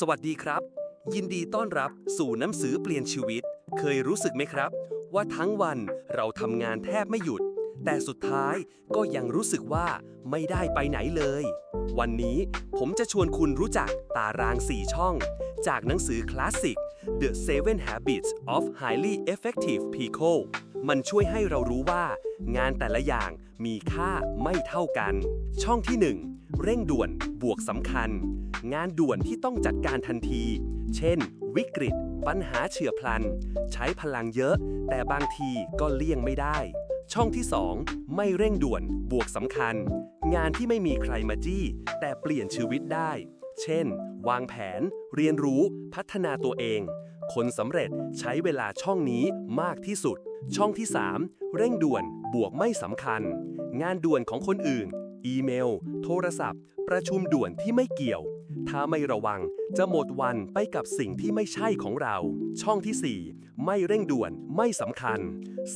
สวัสดีครับ ยินดีต้อนรับสู่หนังสือเปลี่ยนชีวิต เคยรู้สึกไหมครับ ว่าทั้งวันเราทำงานแทบไม่หยุด แต่สุดท้ายก็ยังรู้สึกว่าไม่ได้ไปไหนเลย วันนี้ผมจะชวนคุณรู้จักตาราง 4 ช่อง จากหนังสือคลาสสิก The Seven Habits of Highly Effective People มันช่วยให้เรารู้ว่า งานแต่ละอย่างมีค่าไม่เท่ากัน ช่องที่ 1 เร่งด่วนบวกสำคัญ งานด่วนที่ต้องจัดการทันที เช่น วิกฤต ปัญหาเฉียพลัน ใช้พลังเยอะ แต่บางทีก็เลี่ยงไม่ได้ ช่องที่ 2 ไม่เร่งด่วน บวกสำคัญ งานที่ไม่มีใครมาจี้ แต่เปลี่ยนชีวิตได้ เช่น วางแผน เรียนรู้ พัฒนาตัวเอง คนสำเร็จใช้เวลาช่องนี้มากที่สุด ช่องที่ 3 เร่งด่วน บวกไม่สำคัญ งานด่วนของคนอื่น อีเมล โทรศัพท์ ประชุมด่วนที่ไม่เกี่ยว ถ้าไม่ระวังจะหมดวันไปกับสิ่งที่ไม่ใช่ของเรา ช่องที่ 4 ไม่เร่งด่วนไม่สำคัญ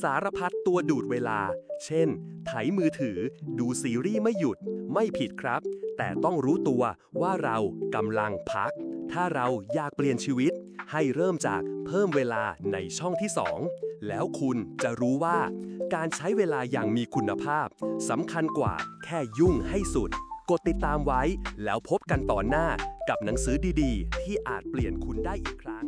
สารพัดตัวดูดเวลา เช่น ไถมือถือ ดูซีรีส์ไม่หยุด ไม่ผิดครับ แต่ต้องรู้ตัวว่าเรากำลังพัก ถ้าเราอยากเปลี่ยนชีวิต ให้เริ่มจากเพิ่มเวลาในช่องที่ 2 แล้วคุณจะรู้ว่า การใช้เวลาอย่างมีคุณภาพสำคัญกว่าแค่ยุ่งให้สุด กดติดตามไว้ แล้วพบกันตอนหน้ากับหนังสือดีๆ ที่อาจเปลี่ยนคุณได้อีกครั้ง